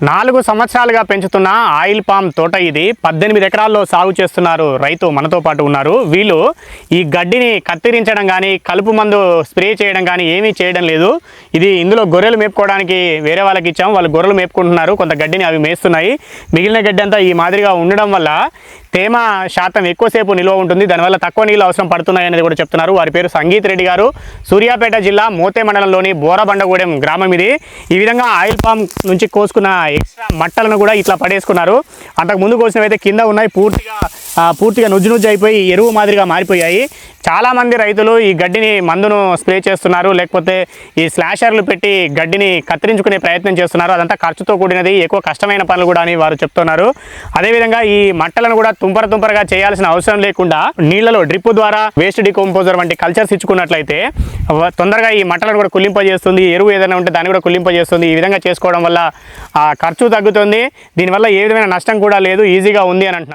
నాలుగు సంవత్సరాలుగా పెంచుతున్న ఆయిల్ పామ్ తోట ఇది పద్దెనిమిది ఎకరాల్లో సాగు చేస్తున్నారు రైతు మనతో పాటు ఉన్నారు. వీళ్ళు ఈ గడ్డిని కత్తిరించడం కానీ కలుపు మందు స్ప్రే చేయడం కానీ ఏమీ చేయడం లేదు. ఇది ఇందులో గొర్రెలు మేపుకోవడానికి వేరే వాళ్ళకి ఇచ్చాం వాళ్ళు గొర్రెలు మేపుకుంటున్నారు. కొంత గడ్డిని అవి మేస్తున్నాయి. మిగిలిన గడ్డి అంతా ఈ మాదిరిగా ఉండడం వల్ల తేమ శాతం ఎక్కువసేపు నిల్వ ఉంటుంది. దానివల్ల తక్కువ నీళ్ళు అవసరం పడుతున్నాయి అనేది కూడా చెప్తున్నారు. వారి పేరు సంగీత్ రెడ్డి గారు. సూర్యాపేట జిల్లా మోతే మండలంలోని బోరబండగూడెం గ్రామం ఇది. ఈ విధంగా ఆయిల్ పామ్ నుంచి కోసుకున్న ఎక్స్ట్రా మట్టలను కూడా ఇట్లా పడేసుకున్నారు. అంతకు ముందు కోసినవి అయితే కింద ఉన్నాయి. పూర్తిగా పూర్తిగా నుజ్జు నుజ్జు అయిపోయి ఎరువు మాదిరిగా మారిపోయాయి. చాలామంది రైతులు ఈ గడ్డిని మందును స్ప్రే చేస్తున్నారు లేకపోతే ఈ స్లాషర్లు పెట్టి గడ్డిని కత్తిరించుకునే ప్రయత్నం చేస్తున్నారు. అదంతా ఖర్చుతో కూడినది ఎక్కువ కష్టమైన పనులు కూడా అని వారు చెప్తున్నారు. అదేవిధంగా ఈ మట్టలను కూడా తుంపర తుంపరగా చేయాల్సిన అవసరం లేకుండా నీళ్ళలో డ్రిప్ ద్వారా వేస్ట్ డికంపోజర్ వంటి కల్చర్స్ ఇచ్చుకున్నట్లయితే తొందరగా ఈ మట్టలను కూడా కుల్లింపజేస్తుంది ఎరువు ఏదైనా ఉంటే దాన్ని కూడా కుల్లింపజేస్తుంది ఈ విధంగా చేసుకోవడం వల్ల ఆ ఖర్చు తగ్గుతుంది. దీనివల్ల ఏ విధమైన నష్టం కూడా లేదు ఈజీగా ఉంది అని అంటున్నారు.